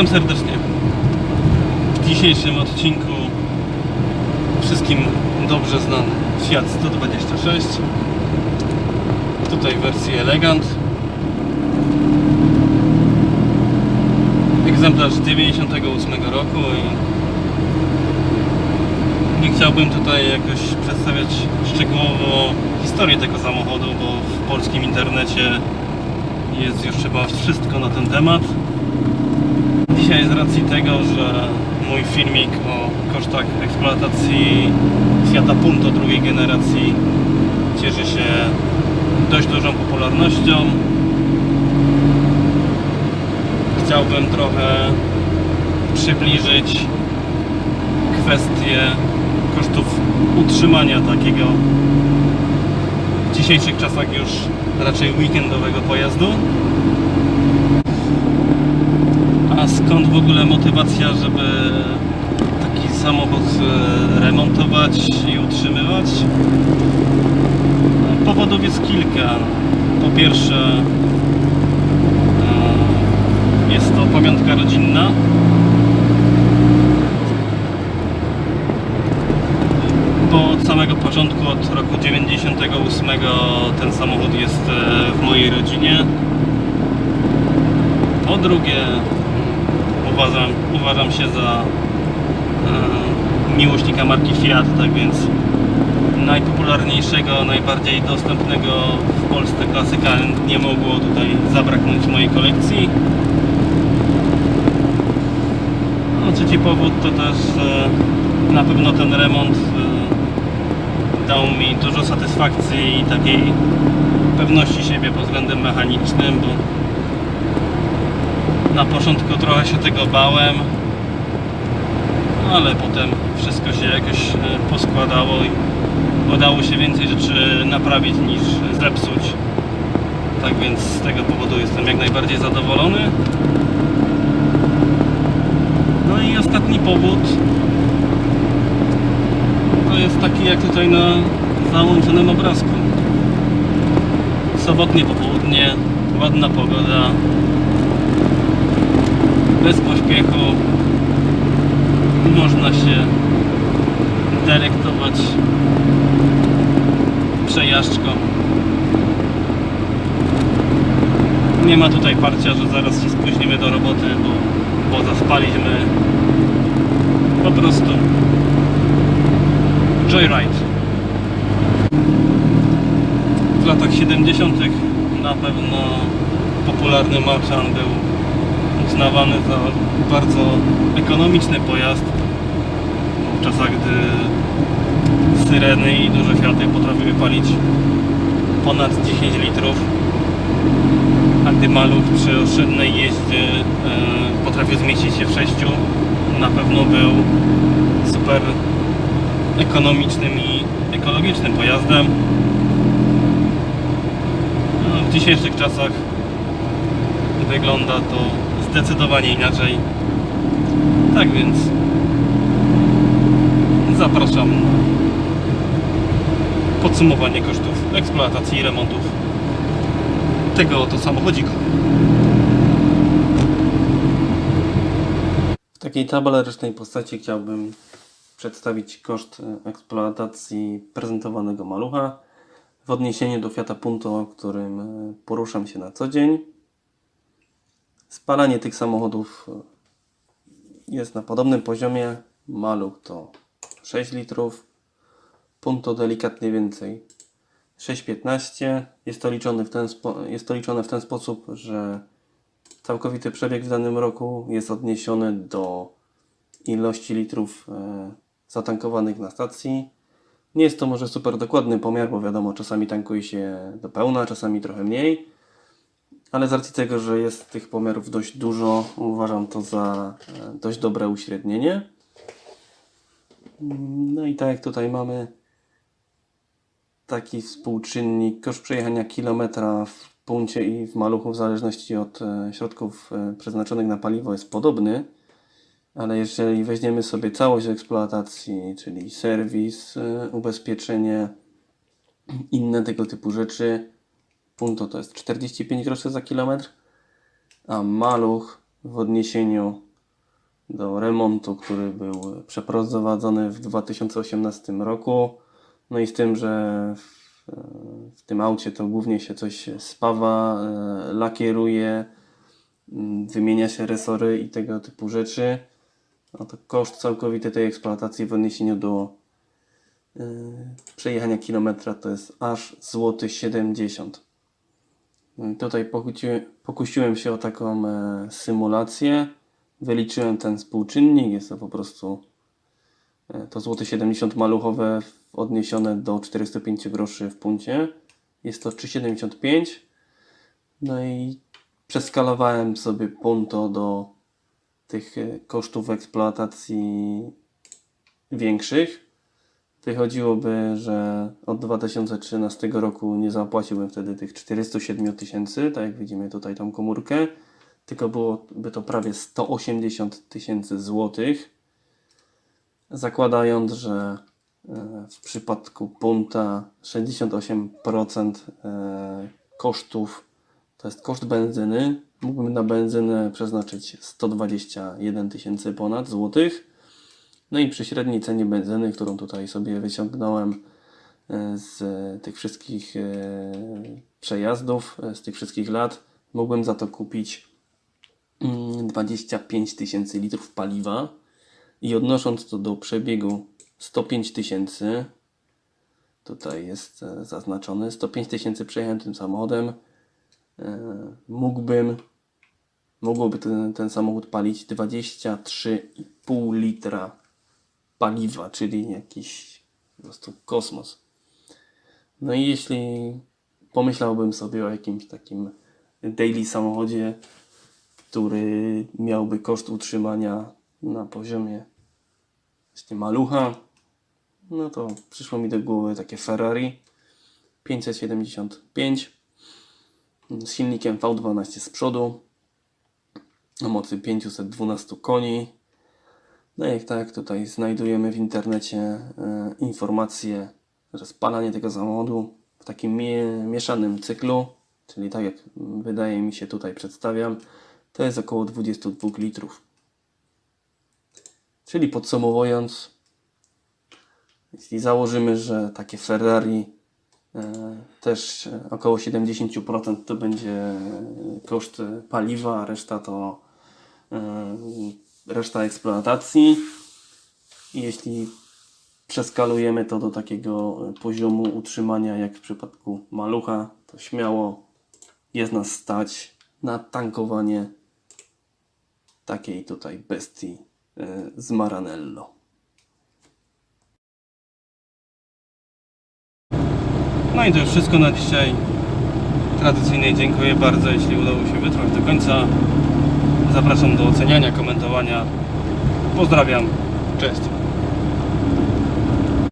Witam serdecznie. W dzisiejszym odcinku wszystkim dobrze znany Fiat 126. Tutaj wersji Elegant. Egzemplarz 98 roku i nie chciałbym tutaj jakoś przedstawiać szczegółowo historię tego samochodu, bo w polskim internecie jest już chyba wszystko na ten temat. Dzisiaj z racji tego, że mój filmik o kosztach eksploatacji Fiata Punto drugiej generacji cieszy się dość dużą popularnością, chciałbym trochę przybliżyć kwestię kosztów utrzymania takiego w dzisiejszych czasach już raczej weekendowego pojazdu. A skąd w ogóle motywacja, żeby taki samochód e, remontować i utrzymywać? Powodów jest kilka. Po pierwsze, e, jest to pamiątka rodzinna. Od samego początku, od roku 98 ten samochód jest e, w mojej rodzinie. Po drugie, uważam, uważam się za e, miłośnika marki Fiat, tak więc najpopularniejszego, najbardziej dostępnego w Polsce klasyka nie mogło tutaj zabraknąć mojej kolekcji. No, trzeci powód to też e, na pewno ten remont e, dał mi dużo satysfakcji i takiej pewności siebie pod względem mechanicznym, bo na początku trochę się tego bałem, ale potem wszystko się jakoś e, poskładało i udało się więcej rzeczy naprawić niż zepsuć. Tak więc z tego powodu jestem jak najbardziej zadowolony. No i ostatni powód to jest taki jak tutaj na załączonym obrazku. Sobotnie popołudnie, ładna pogoda, bez pośpiechu można się delektować przejażdżką. Nie ma tutaj parcia, że zaraz się spóźnimy do roboty, bo, bo zaspaliśmy. Po prostu joyride. W latach 70. na pewno popularny Marchan był uznawany za bardzo ekonomiczny pojazd. W czasach, gdy syreny i duże Fiaty potrafiły palić ponad 10 litrów, a gdy maluch przy oszczędnej jeździe e, potrafił zmieścić się w 6, na pewno był super ekonomicznym i ekologicznym pojazdem. No, w dzisiejszych czasach wygląda to zdecydowanie inaczej. Tak więc zapraszam na podsumowanie kosztów eksploatacji i remontów tego oto samochodziku. W takiej tabelarycznej postaci chciałbym przedstawić koszt e, eksploatacji prezentowanego malucha w odniesieniu do Fiata Punto, którym e, poruszam się na co dzień. Spalanie tych samochodów e, jest na podobnym poziomie. Maluch to 6 litrów, Punto delikatnie więcej 6,15. Jest to, liczone w ten jest to liczone w ten sposób, że całkowity przebieg w danym roku jest odniesiony do ilości litrów e, zatankowanych na stacji. Nie jest to może super dokładny pomiar, bo wiadomo, czasami tankuje się do pełna, czasami trochę mniej. Ale z racji tego, że jest tych pomiarów dość dużo, uważam to za e, dość dobre uśrednienie. No i tak jak tutaj mamy taki współczynnik koszt przejechania kilometra w punkcie i w maluchu w zależności od e, środków e, przeznaczonych na paliwo jest podobny. Ale jeżeli weźmiemy sobie całość eksploatacji, czyli serwis, ubezpieczenie, inne tego typu rzeczy, punto to jest 45 groszy za kilometr, a maluch w odniesieniu do remontu, który był przeprowadzony w 2018 roku. No i z tym, że w, w tym aucie to głównie się coś spawa, e, lakieruje, mm, wymienia się resory i tego typu rzeczy. No to koszt całkowity tej eksploatacji w odniesieniu do yy, przejechania kilometra to jest aż złoty 70. Tutaj pokusiłem się o taką e, symulację. Wyliczyłem ten współczynnik. Jest to po prostu e, to złoty 70 maluchowe odniesione do 405 groszy w puncie. Jest to 3,75. No i przeskalowałem sobie punto do tych e, kosztów eksploatacji większych. Wychodziłoby, że od 2013 roku nie zapłaciłbym wtedy tych 407 tysięcy, tak jak widzimy tutaj tą komórkę, tylko byłoby to prawie 180 tysięcy złotych. Zakładając, że e, w przypadku punta 68% e, kosztów to jest koszt benzyny. Mógłbym na benzynę przeznaczyć 121 tysięcy ponad złotych. No i przy średniej cenie benzyny, którą tutaj sobie wyciągnąłem e, z tych wszystkich e, przejazdów, e, z tych wszystkich lat, mógłbym za to kupić mm, 25 tysięcy litrów paliwa i odnosząc to do przebiegu 105 tysięcy, tutaj jest zaznaczone, 105 tysięcy przejechałem tym samochodem, mógłbym mogłoby ten, ten samochód palić 23,5 litra paliwa, czyli jakiś po prostu kosmos. No i jeśli pomyślałbym sobie o jakimś takim daily samochodzie, który miałby koszt utrzymania na poziomie właśnie malucha, no to przyszło mi do głowy takie Ferrari 575 z silnikiem V12 z przodu o mocy 512 koni. No i tak, tutaj znajdujemy w internecie e, informacje, że spalanie tego samochodu w takim mie mieszanym cyklu, czyli tak jak wydaje mi się tutaj przedstawiam, to jest około 22 litrów. Czyli podsumowując, jeśli założymy, że takie Ferrari e, też około 70% to będzie koszt paliwa, a reszta to e, reszta eksploatacji. Jeśli przeskalujemy to do takiego poziomu utrzymania jak w przypadku malucha, to śmiało jest nas stać na tankowanie takiej tutaj bestii e, z Maranello. No i to już wszystko na dzisiaj. Tradycyjnie dziękuję bardzo, jeśli udało się wytrwać do końca. Zapraszam do oceniania, komentowania. Pozdrawiam. Cześć.